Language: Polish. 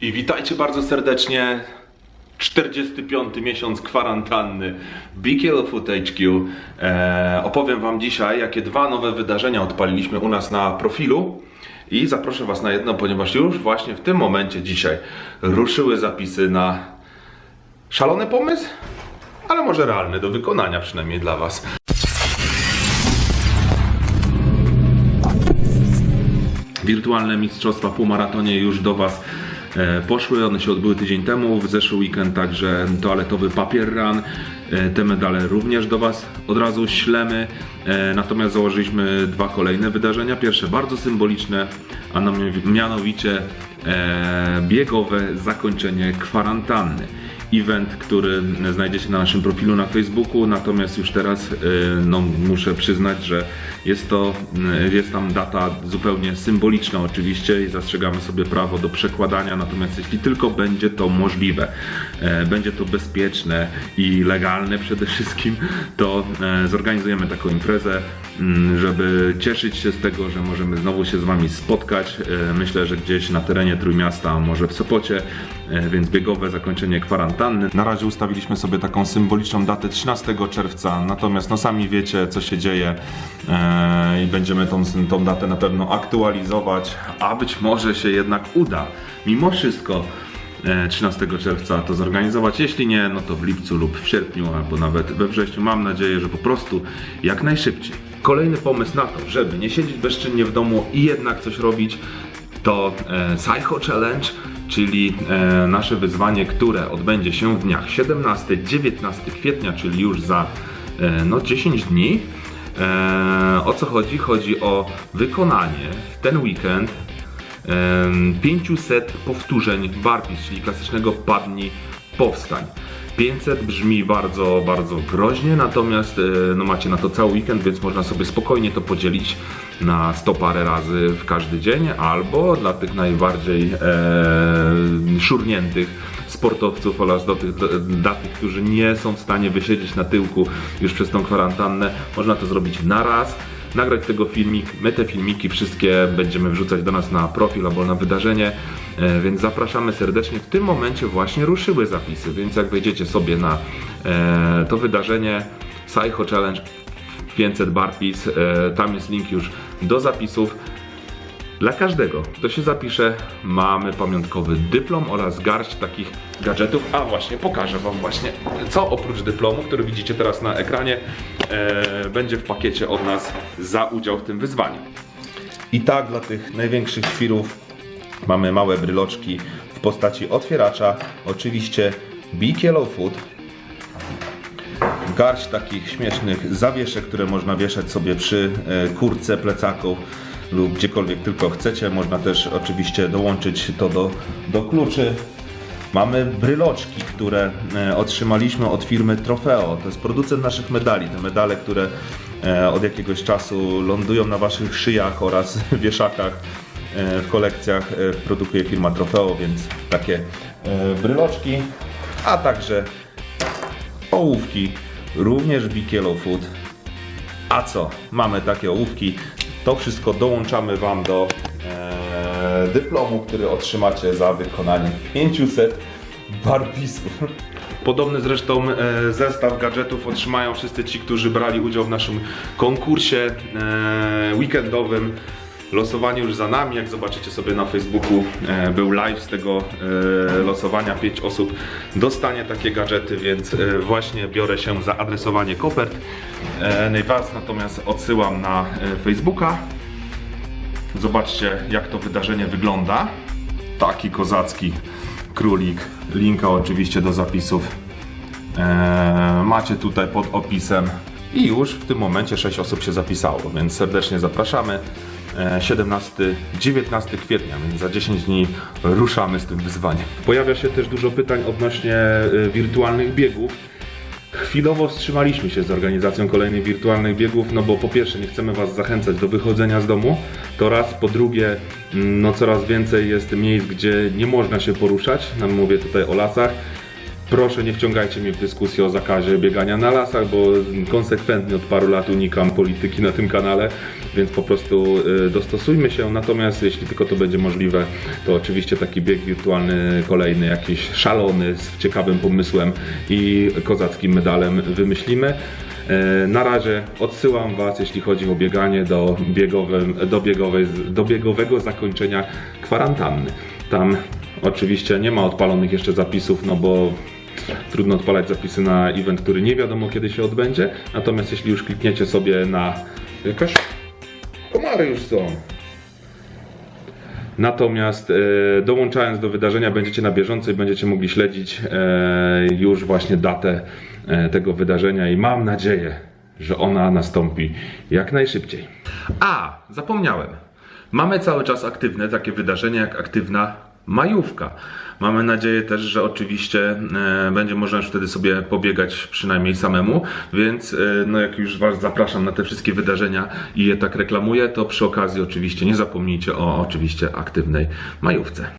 I witajcie bardzo serdecznie. 45 miesiąc kwarantanny BKL Food HQ. E, opowiem Wam dzisiaj, jakie dwa nowe wydarzenia odpaliliśmy u nas na profilu. I zaproszę Was na jedno, ponieważ już właśnie w tym momencie dzisiaj ruszyły zapisy na szalony pomysł, ale może realny do wykonania przynajmniej dla Was. Wirtualne Mistrzostwa Półmaratonie już do Was poszły. One się odbyły tydzień temu. W zeszły weekend także toaletowy papier run. E, Te medale również do Was od razu ślemy. E, Natomiast założyliśmy dwa kolejne wydarzenia. Pierwsze bardzo symboliczne, a mianowicie e, biegowe zakończenie kwarantanny event, który znajdziecie na naszym profilu na Facebooku, natomiast już teraz y, no, muszę przyznać, że jest to, y, jest tam data zupełnie symboliczna oczywiście i zastrzegamy sobie prawo do przekładania, natomiast jeśli tylko będzie to możliwe, e, będzie to bezpieczne i legalne przede wszystkim, to zorganizujemy taką imprezę, żeby cieszyć się z tego, że możemy znowu się z Wami spotkać. Myślę, że gdzieś na terenie Trójmiasta, może w Sopocie, więc biegowe zakończenie kwarantanny. Na razie ustawiliśmy sobie taką symboliczną datę 13 czerwca, natomiast no sami wiecie, co się dzieje e, i będziemy tą, tą datę na pewno aktualizować, a być może się jednak uda, mimo wszystko. e, 13 czerwca to zorganizować. Jeśli nie, no to w lipcu lub w sierpniu albo nawet we wrześniu. Mam nadzieję, że po prostu jak najszybciej. Kolejny pomysł na to, żeby nie siedzieć bezczynnie w domu i jednak coś robić, to e, Psycho Challenge, czyli e, nasze wyzwanie, które odbędzie się w dniach 17-19 kwietnia, czyli już za e, no, 10 dni. E, o co chodzi? Chodzi o wykonanie w ten weekend em, 500 powtórzeń burpees, czyli klasycznego padni powstań. 500 brzmi bardzo, bardzo groźnie, natomiast e, no macie na to cały weekend, więc można sobie spokojnie to podzielić na 100 parę razy w każdy dzień, albo dla tych najbardziej e, szurniętych sportowców oraz do tych, dla tych, którzy nie są w stanie wysiedzieć na tyłku już przez tą kwarantannę, można to zrobić na raz nagrać tego filmik. My te filmiki wszystkie będziemy wrzucać do nas na profil albo na wydarzenie, e, więc zapraszamy serdecznie. W tym momencie właśnie ruszyły zapisy, więc jak wejdziecie sobie na e, to wydarzenie Psycho Challenge 500 Barpees, e, tam jest link już do zapisów. Dla każdego, kto się zapisze, mamy pamiątkowy dyplom oraz garść takich gadżetów. A właśnie, pokażę Wam właśnie, co oprócz dyplomu, który widzicie teraz na ekranie, e, będzie w pakiecie od nas za udział w tym wyzwaniu. I tak dla tych największych świrów mamy małe bryloczki w postaci otwieracza, oczywiście Big Yellow Food, garść takich śmiesznych zawieszek, które można wieszać sobie przy e, kurce, plecaku lub gdziekolwiek tylko chcecie. Można też oczywiście dołączyć to do, do kluczy. Mamy bryloczki, które e, otrzymaliśmy od firmy Trofeo. To jest producent naszych medali. Te medale, które e, od jakiegoś czasu lądują na waszych szyjach oraz wieszakach e, w kolekcjach produkuje firma Trofeo, więc takie bryloczki, a także ołówki, również Big Yellow Food. A co? Mamy takie ołówki. To wszystko dołączamy Wam do e, dyplomu, który otrzymacie za wykonanie 500 barpisów. Podobny zresztą e, zestaw gadżetów otrzymają wszyscy ci, którzy brali udział w naszym konkursie e, weekendowym. Losowanie już za nami, jak zobaczycie sobie na Facebooku, e, był live z tego e, losowania. 5 osób dostanie takie gadżety, więc e, właśnie biorę się za adresowanie kopert. E, Was natomiast odsyłam na e, Facebooka. Zobaczcie, jak to wydarzenie wygląda. Taki kozacki królik. Linka oczywiście do zapisów e, macie tutaj pod opisem. I już w tym momencie 6 osób się zapisało, więc serdecznie zapraszamy. E, 17-19 kwietnia, więc za 10 dni ruszamy z tym wyzwaniem. Pojawia się też dużo pytań odnośnie e, wirtualnych biegów. Chwilowo wstrzymaliśmy się z organizacją kolejnych wirtualnych biegów, no bo po pierwsze nie chcemy Was zachęcać do wychodzenia z domu, to raz, po drugie mm, no coraz więcej jest miejsc, gdzie nie można się poruszać, nam mówię tutaj o lasach, Proszę nie wciągajcie mnie w dyskusję o zakazie biegania na lasach, bo konsekwentnie od paru lat unikam polityki na tym kanale, więc po prostu y, dostosujmy się. Natomiast jeśli tylko to będzie możliwe, to oczywiście taki bieg wirtualny, kolejny, jakiś szalony, z ciekawym pomysłem i kozackim medalem wymyślimy. E, Na razie odsyłam Was, jeśli chodzi o bieganie, do, biegowym, do, biegowej, do biegowego zakończenia kwarantanny. Tam oczywiście nie ma odpalonych jeszcze zapisów, no bo trudno odpalać zapisy na event, który nie wiadomo kiedy się odbędzie. Natomiast jeśli już klikniecie sobie na. Jakaś. Komary już są. Natomiast e, dołączając do wydarzenia będziecie na bieżąco i będziecie mogli śledzić e, już właśnie datę e, tego wydarzenia i mam nadzieję, że ona nastąpi jak najszybciej. A, zapomniałem. Mamy cały czas aktywne takie wydarzenia jak aktywna majówka. Mamy nadzieję też, że oczywiście e, będzie można już wtedy sobie pobiegać przynajmniej samemu, więc e, no jak już Was zapraszam na te wszystkie wydarzenia i je tak reklamuję, to przy okazji oczywiście nie zapomnijcie o oczywiście aktywnej majówce.